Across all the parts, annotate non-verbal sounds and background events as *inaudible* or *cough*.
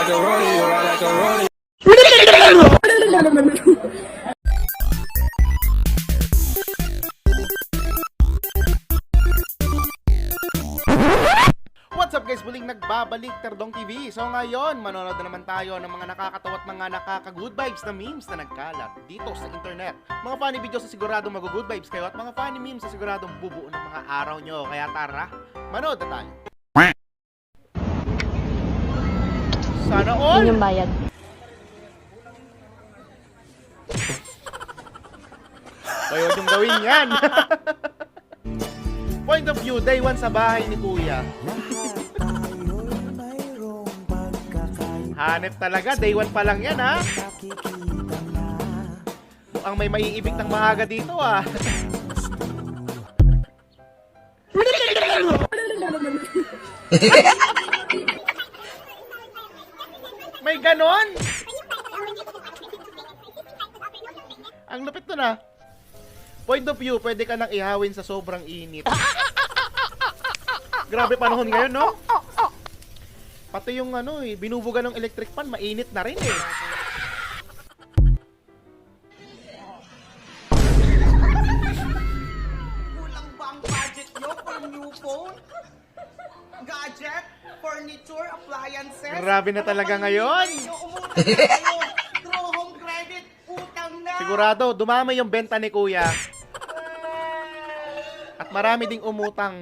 like a rodeo, ride like a rodeo. What's up guys? Muling nagbabalik Terdong TV. So ngayon, manonood na naman tayo ng mga nakakatawa at mga nakaka-good vibes na memes na nagkalat dito sa internet. Mga funny videos na siguradong mag-good vibes kayo at mga funny memes na siguradong bubuo ng mga araw nyo. Kaya tara, manood na tayo. Sana all! Yun yung bayad. Kaya huwag yung gawin yan. *laughs* Point of view, day one sa bahay ni Kuya. Hanep talaga, day one pa lang yan ha. Mukhang may maiibig ng maaga dito ah. *laughs* ganon? *laughs* Ang lupit to na. Point of view, pwede ka nang ihawin sa sobrang init. Grabe panahon ngayon, no? *laughs* Pati yung ano eh, binubuga ng electric fan, mainit na rin eh. Appliances? Grabe na talaga ngayon. Through home credit, utang na. Sigurado, dumami yung benta ni Kuya. At marami ding umutang.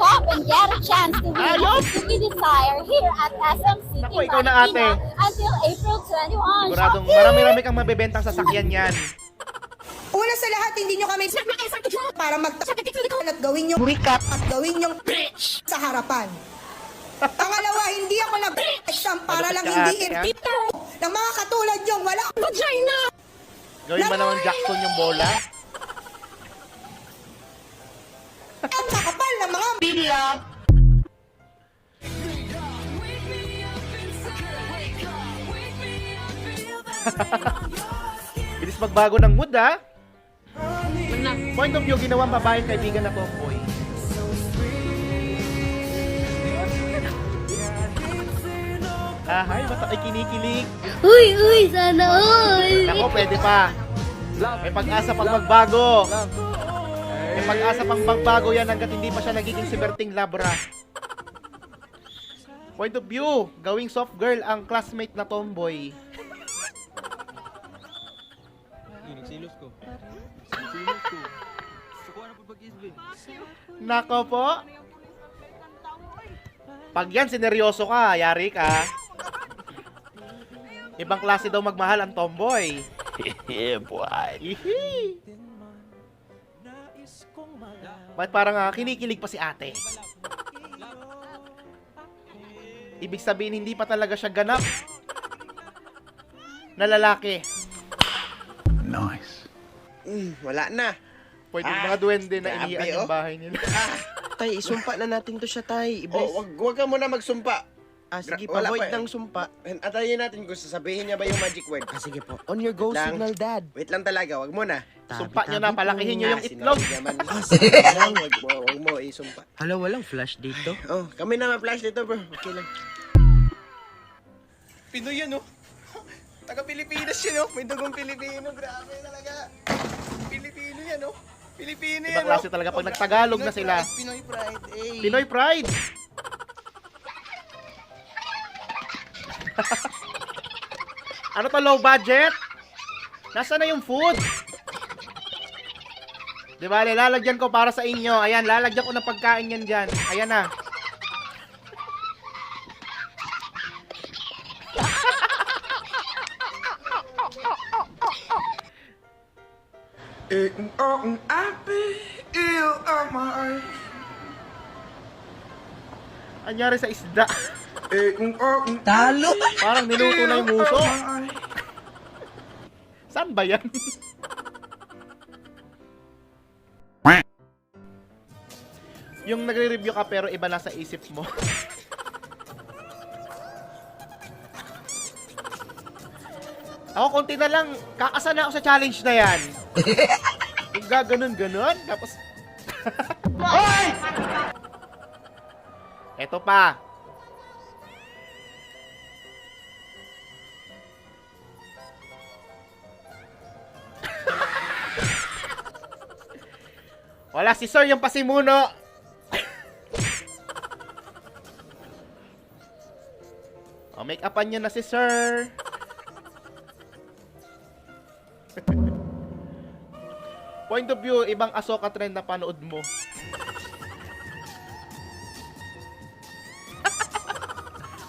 Shop and get a chance to win Ayos! Suki Desire here at SM City Naku, ikaw na, ate. Marikina until April 21. Siguradong marami-rami kang mabebentang sasakyan yan. Una sa lahat, hindi nyo kami para mag at gawin nyo recap at gawin yung sa harapan. Pangalawa, hindi ako nag exam para lang hindi irpito ng mga katulad yung wala vagina. Gawin ba naman Jackson yung bola? Ang kakapal ng mga video. Bilis magbago ng mood ha. Point of view, ginawang babaeng kaibigan na tomboy. Ahay, bata ay kinikilig. Uy, uy, sana all. Nako, pwede pa. May pag-asa pang magbago. May pag-asa pang magbago yan hanggat hindi pa siya nagiging si Berting Labra. Point of view, gawing soft girl ang classmate na tomboy. Nagsilos ko. Nagsilos ko. Gusto ko na po pag-isbin. Nako po. Pag yan, sineryoso ka, yari ka. Ibang klase daw magmahal ang tomboy. Boy. Ba't parang ah, kinikilig pa si ate? Ibig sabihin, hindi pa talaga siya ganap na lalaki. Mm, wala na. Pwede Ah, mga duwende na grabe, inian yung oh. bahay nila. *laughs* Tay, isumpa na natin to siya, Tay. I-bless. Oh, wag, wag ka muna magsumpa. ah, sige, gra- pa eh. ng sumpa. Atayin natin kung sasabihin niya ba yung magic word. Ah, sige po. On your go, Lang. signal, Dad. Wait lang talaga, wag mo na. Sumpa nyo na, palakihin nyo yung Ah, itlog. Ah, sige *laughs* lang, wag mo, wag mo isumpa. Hala, walang flash dito. Oh, kami na ma-flash dito, bro. Okay lang. Pinoy yan, oh. Taga Pilipinas yan, oh. May dugong Pilipino. Grabe talaga. Pilipino yan, oh. Pilipino Ibang klase talaga pag nagtagalog na sila. Pinoy pride, eh. Pinoy Pride! *laughs* ano to, low budget? Nasaan na yung food? Di ba, lalagyan ko para sa inyo. Ayan, lalagyan ko ng pagkain yan dyan. Ayan na. Anyari sa isda. Talo! Parang niluto na yung muso. Saan ba yan? yung nagre-review ka pero iba nasa isip mo. Ako, konti na lang. Kakasa na ako sa challenge na yan. *laughs* Yung gaganon-ganon. Tapos... *laughs* Eto pa. *laughs* Wala si Sir yung pasimuno. O, make upan niyo na si Sir. Point of view, ibang Asoka trend na panood mo.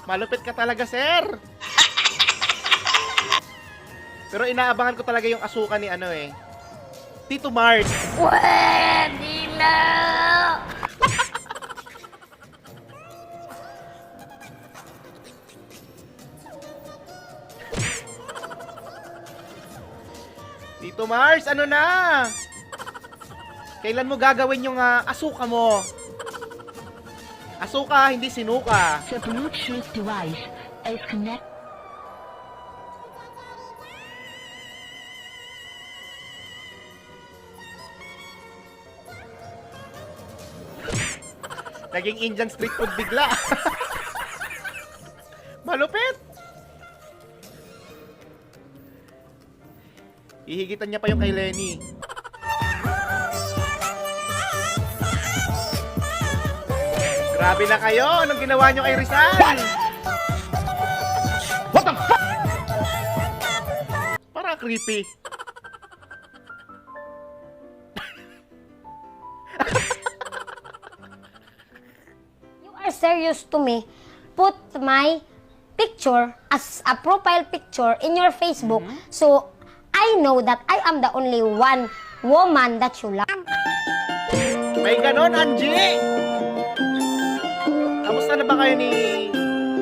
Malupit ka talaga, sir. Pero inaabangan ko talaga yung asuka ni ano eh. Tito Mars. Pwede na! Tito Mars, ano na? Kailan mo gagawin yung ah, asuka mo? Asuka, hindi sinuka. The Bluetooth device is connected. Naging Indian street food bigla. *laughs* Malupit. Ihigitan niya pa yung kay Lenny. Grabe na kayo. Anong ginawa niyo kay Rizal? What the fuck? Para creepy. You are serious to me. Put my picture as a profile picture in your Facebook so I know that I am the only one woman that you love. May ganon, Angie! Kayo ni,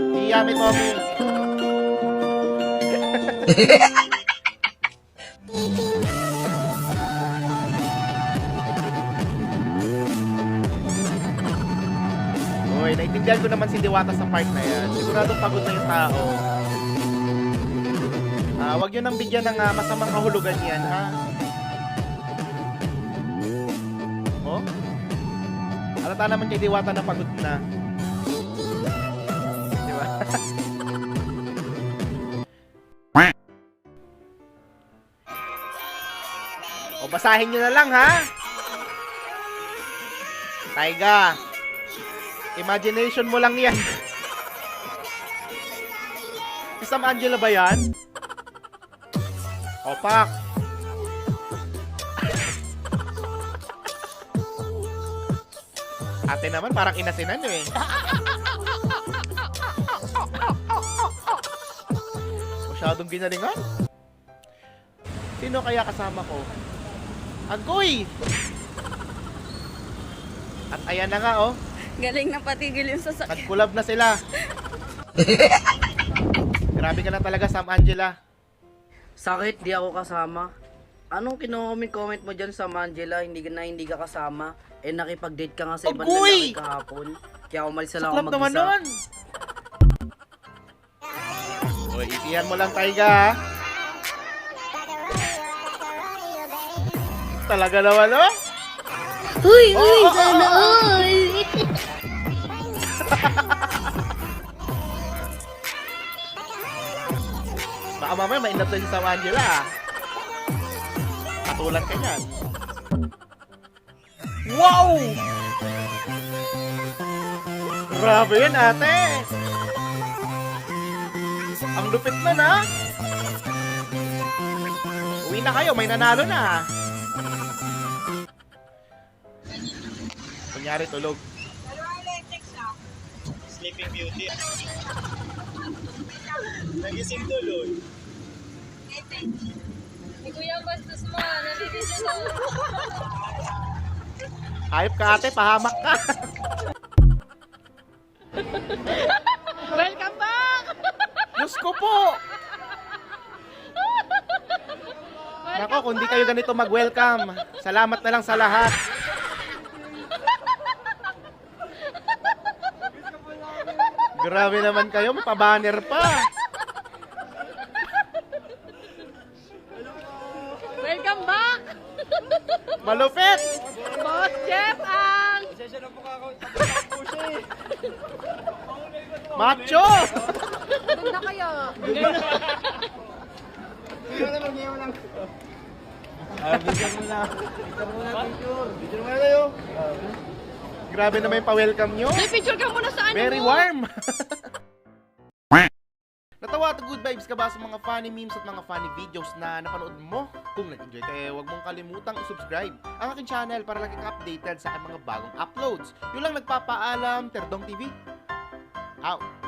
ni Yami Tommy? *laughs* Uy, naintindihan ko naman si Diwata sa part na yan. Siguradong pagod na yung tao. Ah, wag yun nang bigyan ng ah, masamang kahulugan yan, ha? Oh? Alata naman kay Diwata na pagod na. O basahin nyo na lang ha. Taiga. Imagination mo lang yan. *laughs* Sam Angela ba yan? Opak. *laughs* Ate naman, parang inasinan nyo eh. *laughs* Masyadong ginalingan. Sino kaya kasama ko? Agoy! At ayan na nga oh, Galing na patigil yung sasakyan. nag-collab na sila. *laughs* Grabe ka na talaga, Sam Angela. Sakit, di ako kasama. Anong kino-comment-comment mo dyan sa Angela, hindi ka na hindi ka kasama? Eh nakipag-date ka nga sa ibang Agoy! lalaki kahapon. Kaya umalis na lang ako Saklap naman mag-isa. nun. Uy, isihan mo lang, Taiga? Talaga naman, oh? Uy, Oh, uy, oh, oh, sana oh, oh. all! *laughs* Baka mamaya tayo si Sam Angela. Patulan ka niyan. Wow! Grabe yun, ate! Ang lupit na na! Uwi na kayo, may nanalo na. Kunyari tulog. Sleeping Beauty. Nagising tuloy. Kuya, bastos mo. Nandito siya Hayop ka ate, pahamak ka. *laughs* Welcome back! Diyos ko po! Nako, kung di kayo ganito mag-welcome, salamat na lang sa lahat. Grabe naman kayo, pa-banner pa. Welcome back! Malupit! Boss Jeff ang... siya na kaya. Ah, mo na. Bigyan mo na picture. Bigyan mo na kayo. Grabe naman yung pa-welcome nyo. Picture ka muna sa ano Very mo. warm! *laughs* Natawa at good vibes ka ba sa mga funny memes at mga funny videos na napanood mo? Kung nag-enjoy ka, eh, huwag mong kalimutang i-subscribe ang aking channel para lagi updated sa aking mga bagong uploads. Yun lang nagpapaalam, Terdong TV. Out!